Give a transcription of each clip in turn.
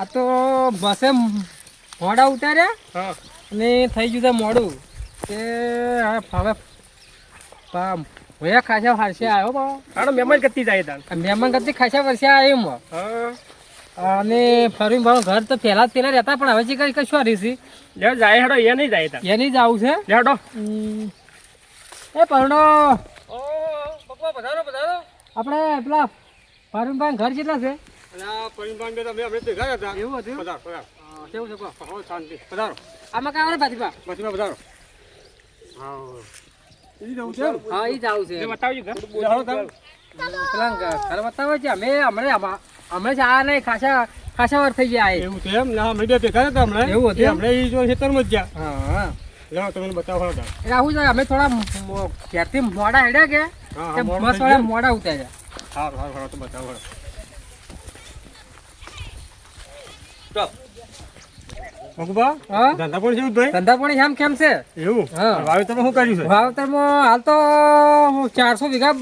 આ તો બસે મોડા ઉતાર્યા અને થઈ ગયું છે મોડું. કે હવે ભયા ખાસા વર્ષે આવ્યો બા મહેમાન કરતી જાય તાણ મહેમાન કરતી ખાસા વર્ષે આવ્યો એમ. અને ફરી ભાવ ઘર તો પહેલા પેલા રહેતા પણ હવે છે કઈ કશું રીસી લે જાય હેડો એ નહીં જાય એ નહીં જ આવું છે હેડો. એ પરણો. ઓ પપ્પા પધારો પધારો. આપણે પેલા ફારૂનભાઈ ઘર કેટલા છે? પરિમાણ બે તમે આપણે ભેગા હતા. એવું હતું? પધાર પધાર. હા, કેવું છે કહો? શાંતિ. પધારો. આમાં કાંઈ આવે બસમાં પધારો. હા. એ જવું છે એમ? હા એ જ છે. બતાવજો બતાવે છે. અમે હમણાં આમાં- હમણાં જ આ નહીં ખાસા ખાસા વાર થઈ ગયા એવું છે એમ? ના અમે હતા હમણાં? એવું હતું હમણાં એ જો ખેતરમાં જ ગયા. હા. હા લે તમને બતાવો આવું છે અમે થોડા ઘેરથી મોડા હેડ્યા કે? મોડું ઉતાર્યા. હારું હા હારું તો બતાવો હાડો. મગુબા હા? ધંધા પણ છે ભાઈ? ધંધા પાણી આમ કેમ છે? એવું? હા. વાવેતરમાં શું કર્યું છે? વાવતરમાં હાલ તો ચારસો વીઘા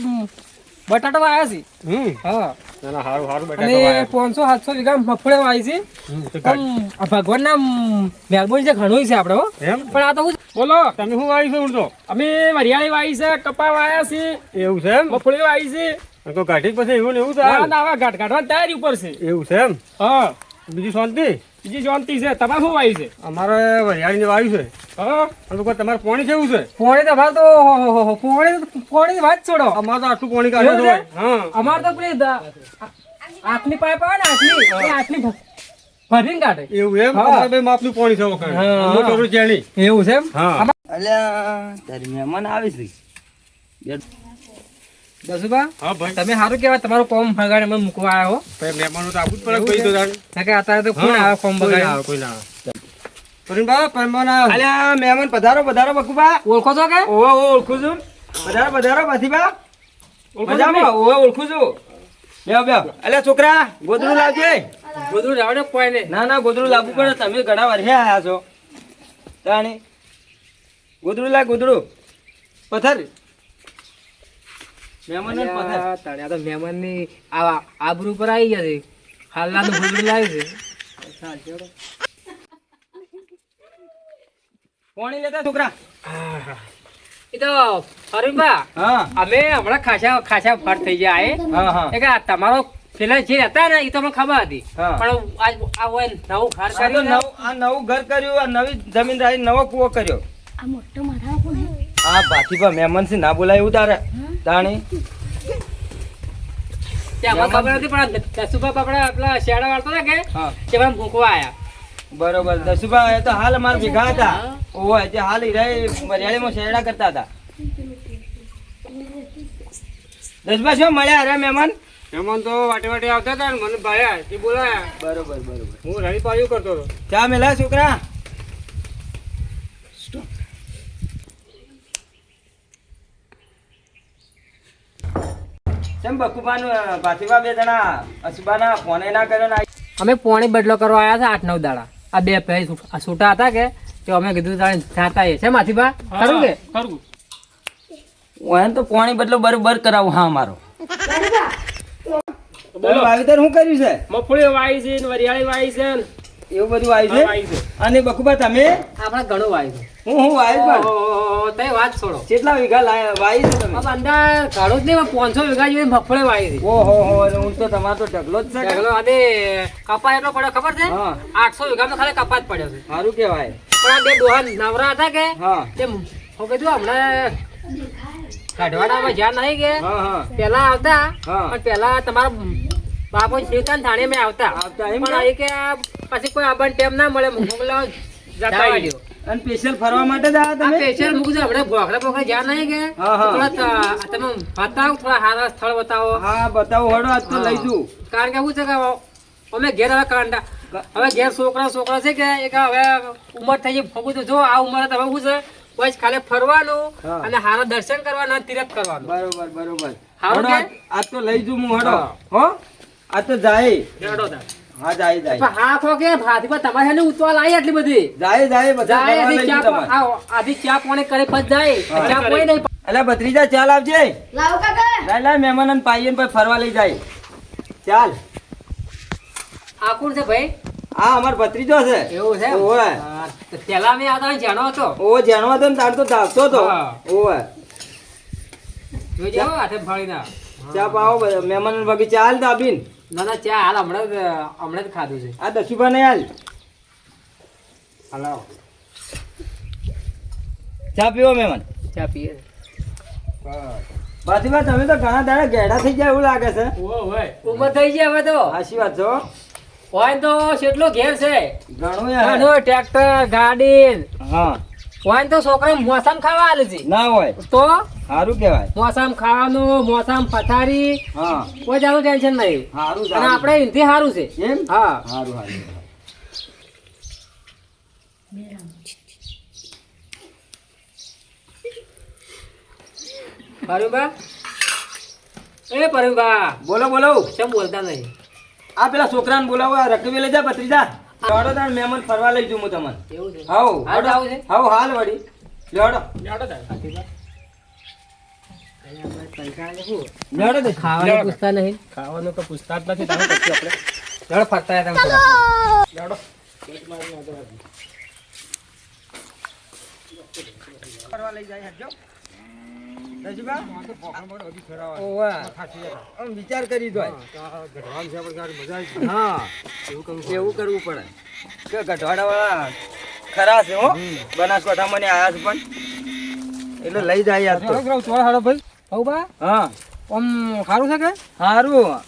બટાટા વાયા છે. હમ. હા. ના હારું હારું પાંચસો સાતસો વીઘા છે. તો મહેરબાની છે ઘણું છે આપડે એમ? પણ આ તો હું બોલો. તમે શું વાવી છો અમે વરિયાળી વાવી છે કપા વાયા છે. એવું છે એમ? મફળી વાવી છે. ગાંઠી પછી એવું ને એવું ના ના ગાંઠ ગાંઠવાની તૈયારી ઉપર છે. એવું છે એમ? હા. બીજી શાંતિ? બીજી શાંતિ છે. તમારે શું વાયુ છે? અમારે વરિયાળીની વાયુ છે. હા? તમારે પોણી કેવું છે? પોણી તો ભાઈ તો પોણી પોણી વાત છોડો. અમારે તો આટલું પોણી કાઢે છે? હા. અમારે તો પેલી આટલી પાઇપ આવે ને આટલી આટલી ભરીને કાઢે. એવું એમ? હા. અમારે બે માપનું પાણી છે વખત. મોટો રૂચેણી એવું છે એમ? હા. અલ્યા તારી મહેમાન આવે છે બે- હા ભાઈ. તમે સારું કેવાય તમારું કોમ ભગાડે મને મૂકવા આવ્યા ભાઈ મહેમાનો તો આવું જ પડે કોઈ તો ના કે અત્યારે તો કોણ આવે કોમ બગાડે આવે, કોઈ ના આવે. પરિણબા, પરિણબા અલ્યા મહેમાન પધારો પધારો બકુબા ઓળખો છો કે? ઓવે ઓળખું છું. પધારો પધારો છો મજામાં? ઓવે ઓળખું છું. બેહો બેહો. અલ્યા છોકરા ગોદડું લાવજે. બધું રહેવા ને કોઈ નહીં. ના ના ગોદડું લાવવું પડે. તમે ઘણા વર્ષે આયા છો. તાણી ગોદડું લાવ ગોદડું પથર. મહેમાન પથર અલ્યા, તાળિયા તો મહેમાનની આ આબરૂ પર આવી ગયા છે. હાલના તો લાવી છે. પાણી લેતા છોકરા. એ તો અરુણબા અમે હમણાં ખાસા ખાસા ફાટ થઈ ગયા એ હા હા. એ કે તમારો પેલા જે હતા ને એ તો મને ખબર હતી. પણ આજ આ હોય નવું ઘર આ કર્યું ને, આ નવું ઘર કર્યું આ નવી જમીન નવો કૂવો કર્યો. આ મોટો મારા મહેમાન છે. ના બોલાય એવું તારે. તાણી ખબર નથી પણ દસુભા બાપડા આપણા શેડા વાળતા હતા કે હા. તે આવ્યા બરોબર. દસુભા એ તો હાલ અમારા ભેગા હતા. ઓય તે હાલ મરિયાળીમાં શેરડા કરતા હતા. દસભા શું મળ્યા અરે મહેમાન? મહેમાન તો વાટે વાટે આવતા હતા ને મને ભાયા તે બોલાયા. બરોબર બરોબર. હું રાણી પાયું કરતો હતો. ચા મેલા છોકરા? કેમ બકુબાનું ભાતીબા બે જણા અસુબાના ફોને ના કર્યો ના અમે પોણી બદલો કરવા આવ્યા હતા આઠ નવ દાડા. આ બે ભાઈ છૂટા હતા કે તો અમે કીધું તાણે જાતા એ છે માથીબા? ખરું કે? ખરું. ઓય તો પોણી બદલો બરોબર કરાવું હા મારો. વાવેતર શું કર્યું છે? મફળી વાઈ છે વરિયાળી વાઈ છે ને. એવું બધું હા, આવ્યું છે. અને બકુબા તમે? આપણે ઘણું વાય છે. હું હું વાય પણ? તે વાત છોડો. કેટલા વીઘા વાય છે તમે? અંદર ઘણું જ નહીં પાંચસો વીઘા જેવી મફળે વાય છે. ઓહો હો હું તો તમારો તો ઢગલો જ છે. ઢગલો અને કપા એટલો પડ્યો ખબર છે? આઠસો આઠસો વીઘામાં ખાલી કપા જ પડ્યો છે. સારું કહેવાય. પણ આ બે દોહા નવરા હતા કે? હા. તેમ હું કીધું હમણાં કાઢવાડામાં જ્યાં નહીં કે હા હા. પેલા આવતા. પણ પેલા તમારા બાપો શ્રીકાંત થાણે મેં આવતા. આવતા એમ પણ એ કે આ પછી કોઈ આબાને ટેમ ના મળે મોકલા જતા રહી. રહ્યો. અને સ્પેશિયલ ફરવા માટે જ આવ્યા તમે? સ્પેશિયલ મૂકજો આપણે ભોખડા ભોખડા જ્યાં નહીં કે. થોડા તમે બતાવો થોડા સારા સ્થળ બતાવો. હા બતાવો હડો આજ તો લઈ જઉં. કારણ કે શું છે કે અમે ઘેર હવે કાંડા. હવે ઘેર છોકરા છોકરા છે કે એક હવે ઉંમર થઈ ગઈ ફગું તો જો આ ઉંમર તમે શું છે બસ ખાલી ફરવાનું અને હારા દર્શન કરવાના તીરથ કરવાનું. બરોબર બરોબર. હારું આજ- તો લઈ જઉં હું હડો. હો. આ તો જાય. હડો. હા જાય જાય. પણ કે ભાતી પર તમારે હેને ઉતવાલ આવી આટલી બધી. જાય જાય બધા આધી ચા જઉં પો- તમારે. આ આધી ચા પોણી કરે પછી જાય. ચા પોણી નહીં અલ્યા ભત્રીજા ચાલ આવજે. લાવો કાકા. લાય લાય મહેમાન અને પાઈએ પછી ફરવા લઈ જાય. ચાલ. આ કોણ છે ભાઈ? આ અમાર ભત્રીજો છે. એવું છે? પેલા મેં આ જાણો હતો ઓ જાણો હતો ને તાર તો ધાવતો હતો. ના ચા પાવો મહેમાન બાકી ચાલ દાબીન. ના ના ચા હાલ હમણાં જ હમણાં જ ખાધું છે. આ દસુભા ને હાલ. હલાવો ચા પીવો મહેમાન? ચા પીએ. બાજુમાં તમે તો ઘણા દાડા ગેડા થઈ જાય એવું લાગે છે. ઉમર થઈ જાય હવે તો. સાચી વાત છો હોય તો કેટલો ઘેર છે. ઘણું યાર. ઘણો ટ્રેક્ટર ગાડી. હા. હોય તો છોકરા મોસમ ખાવા આલે છે. ના હોય. તો? સારું કહેવાય. મોસમ ખાવાનું મોસમ પથારી. હા. કોઈ જાનું ટેન્શન નહીં. સારું અને આપણે એનથી સારું છે. એમ? હા. સારું સારું પરુબા? એ પરુબા. બોલો બોલો. કેમ બોલતા નહીં? આ પેલા છોકરાને બોલાવો રકવી લઈ જા ભત્રીજા. લેવડો તાર મહેમાન ફરવા લઈ જઉં હું તમને. એવું છે? હાઉ હાલ આવું છે હાઉ હાલ વળી. લેવડો. લેવડો દે. ખાવાનું પૂછતા નહીં. ખાવાનું તો પૂછતા જ નથી. તમે પછી આપણે લડ ફરતા તમે. ફરવા. લઈ જાય આમ વિચાર કરી દો હા એવું કરવું પડે. કે ગઢવાડા વાળા ખરા છે હો. બનાસકાંઠા મને આયા છે પણ. એટલે લઈ જાય બા હા. આમ સારું છે કે? સારું.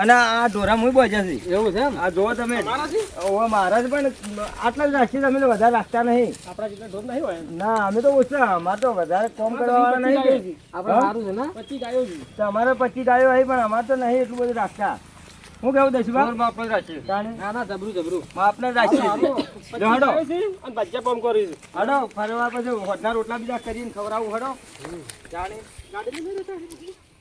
અને આ ઢોરા મુઈ બજા છે. એવું છે આ જો તમે. ઓ મારા જ પણ આટલા જ રાખીએ તમે તો વધારે રાખતા નહીં. આપણા જેટલા ઢોર નહીં હોય ના અમે તો ઓછા. અમારે તો વધારે કામ કરવા નહીં કે. આપણે સારું છે ને? પચીસ ગાયો છે તમારે અમારે પચીસ ગાયો આવી પણ અમારે તો નહીં એટલું બધું રાખતા. હું કેવું દઈશું બાપ જ રાખીએ. તાણે? ના ના જબરું જબરું. આપણે રાખીએ. જો હડો. અને બચ્ચા પમ કરી હડો ફરવા પછી હોટના રોટલા બીજા કરીને ખવડાવું હડો. જાણે. ગાડી ના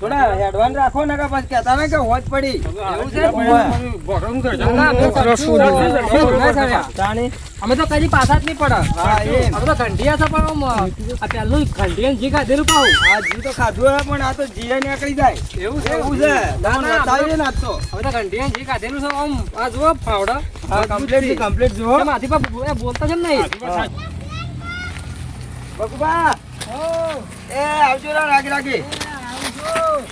થોડા એડવાન્સ રાખો ને કે પછી કહેતા ને કે હોજ પડી. એવું છે? અમે તો કદી પાછા જ નહીં પડે અમે તો ઘંટિયા છે પણ આ પેલું ઘંટિયા જી ખાધેલું પાવું આ જી તો ખાધું પણ આ તો જીએ નીકળી જાય. એવું એવું છે. ના, ના, બતાવીએ ને તો. હવે તો ઘંટિયા જી ખાધેલું છે આમ. આ જુઓ ફાવડા હા કમ્પ્લીટ કમ્પ્લીટ જુઓ. એમ પર બોલતા છે ને નહીં? બકુબા એ આવજો રા રાગી રાગી.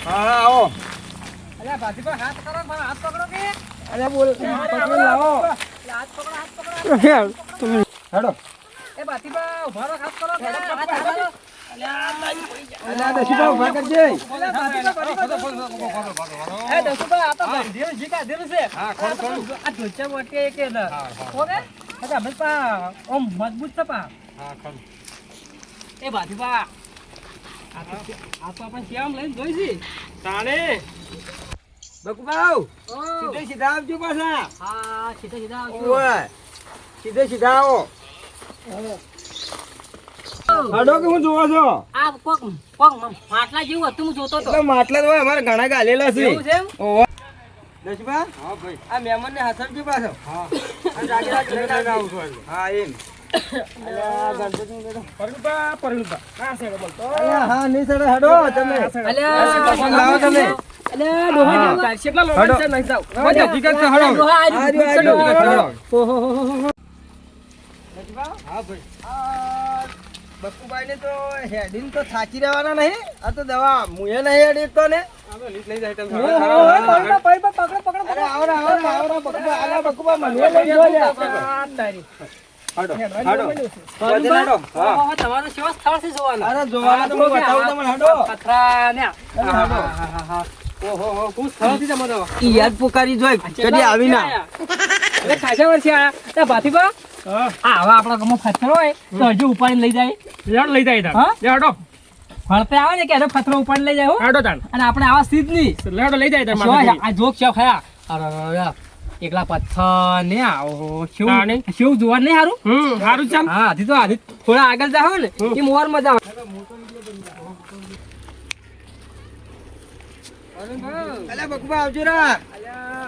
હા હા આવો. અરે ભાજી પર હાથ કરો પણ હાથ પકડો કે? અરે બોલ પકડો લાવો. હાથ પકડો હાથ પકડો હેડો એ ભાથી પર ઊભા રહો, હાથ કરો કે? હાથ ઊભા કરજે. અલ્યા, પર, આ તો છે. આ ને. ઓકે? અમે પા આમ મજબૂત છે પા હા ભાથી આ તો આ તો આપણે શ્યામ લઈને જોઈ છી. તાણે. બકુબાઉ ઓ. સીધે સીધા આવજો પાછા. હા સીધા સીધા આવજો. સીધે સીધા આવો. હડો કે હું જોવો છો? આ કોક કોક માટલા જેવું હતું હું જોતો એટલે માટલા તો અમારે ઘણા ગાલેલા છે. એવું છે? ઓહો દશબા હા ભાઈ. આ મહેમાન ને હસાવજો પાછો હા. હા એમ. બકુભાઈ ને તો હેડીને તો સાચી રહેવાના નહીં આ તો દવા મુએ નહીં હેડી તો ને પકડો, પકડો, લઈ જો. હડો, હડો. વધે હા. ઓહો, તમારો સ્થળ છે જોવાનો? અરે જોવાના તો બતાવું તમને હડો પથરા ને આ. અરે હડો. હા, હા, હા. ઓહો, હો, શું સ્થળ છે તમારો? ઈ યાદ પુકારી જોઈ કદી આવી ના અરે ખાસા વર્ષે આયા. એ ભાતીબા, હા હવે આપણા ગામમાં પથ્થર હોય તો હજુ ઉપાડી લઈ જાય યાર લઈ જાય ફરતે આવે ને કે હજુ પથ્થર ઉપાડી લઈ જાય હો. યાડો તાન અને આપણે આવા સીધ નહીં લેડો લઈ જાય આ જોક છે ખરા અરે. એકલા પથ્થર ને જોવા નહીં. હમ હા તો થોડા આગળ જાઓ ને એ મોર મજા આવે અલ્યા બકુભા આવજો રા.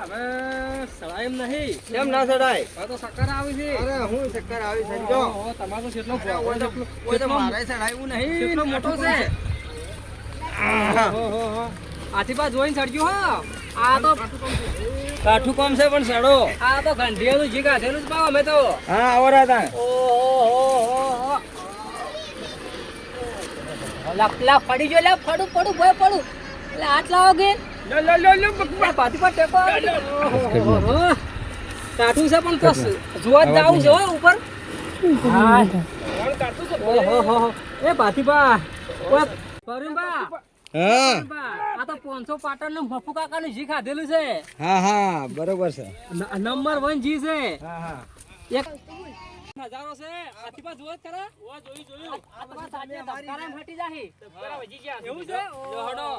હવે સળાય એમ નહીં. કેમ ના સડાય? તો શક્કર આવી છે. અરે હું શક્કર આવી છે ઓહો, તમારો કેટલો અરે, તો- મારે સડાયું નહીં. કેટલો મોટો છે. આથી બા જોઈને સડ્યું હા. આ તો કાઠું કોમ છે પણ સડો આ તો ગંઢિયાનું જી કાઢેલું જ પાવ અમે તો. હા આવરા તા. ઓહો લા લા પડી જો લા પડું પડું ભય પડું એટલે હાથ લાવો કે લો લો લો લો પાટી પર ટેકો કાઠું છે પણ કસ જોવા જ જાવું છે ઉપર. હા. ઓહો હો. એ ભાતીબા ઓય પરુણબા હા. તો પોનસો પાટણનું મફુ કાકા નું જી ખાધેલું છે. હા હા બરોબર છે. નંબર વન જી છે. હા હા. એક નજારો છે. આથી જોવો જ ખરા. જોયું જોયું. આ તો વાત સાચી ધબકારામાં ફાટી જાહી. એવું છે? હડો.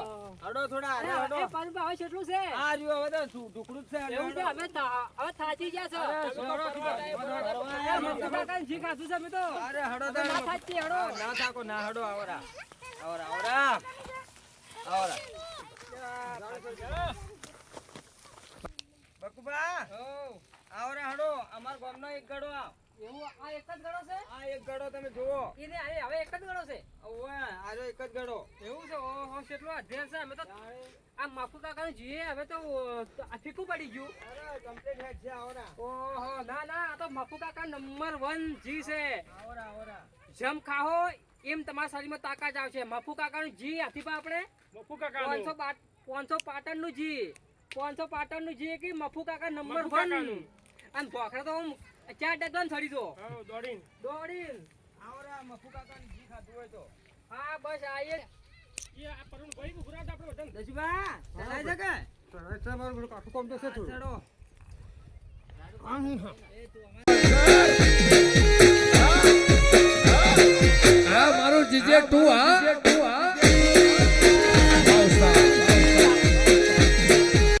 હડો થોડા અરે, અરે હડો એ પરુણબા કેટલું છે. આ રહ્યું હવે તો ઢુકડું છે એવું છે? હવે હવે થાચી ગયા છો. અરે, સોરો કીધો. એ મફુ કાકાનું જી ખાધું છે અમે તો. અરે હડો હવે ના થાચી, હડો. ના થાકો ના હડો આવરા. આવરા આવરા. આવરા. બકુબા આવરા હડો. અમાર ગામનો એક ગડો એવું આ એક જ ગળો છે? આ એક ગડો તમે જુઓ. એને હવે એક જ ગળો છે? ઓવે આજો એક જ ગડો એવું છે? ઓહો કેટલો અધ્યયન છે. અમે તો આ મફુ કાકાનું જીએ હવે તો ફીકું પડી ગયું. અરે કમ્પ્લીટ હેડ છે આવરા ઓહો ના ના આ તો મફુ કાકા નંબર વન જી છે. આવરા આવરા જેમ ખાઓ એમ તમારા શરીરમાં તાકાત આવશે મફુ કાકાનું જી હાથી પા આપણે મફુ કાકા પાંચસો પાંચસો પાટણનું જી. પાંચસો પાટણનું જી કે મફુ કાકા નંબર વન અને ભોખરા તો હું ચાર ડગન છડી દો દોડીન. દોડીન. આવરા મફુ કાકાનું જી ખાધું હોય તો. હા બસ આયે દશુબા ચલાય છે કે? ચડો. આ મારું જીજે તું હા.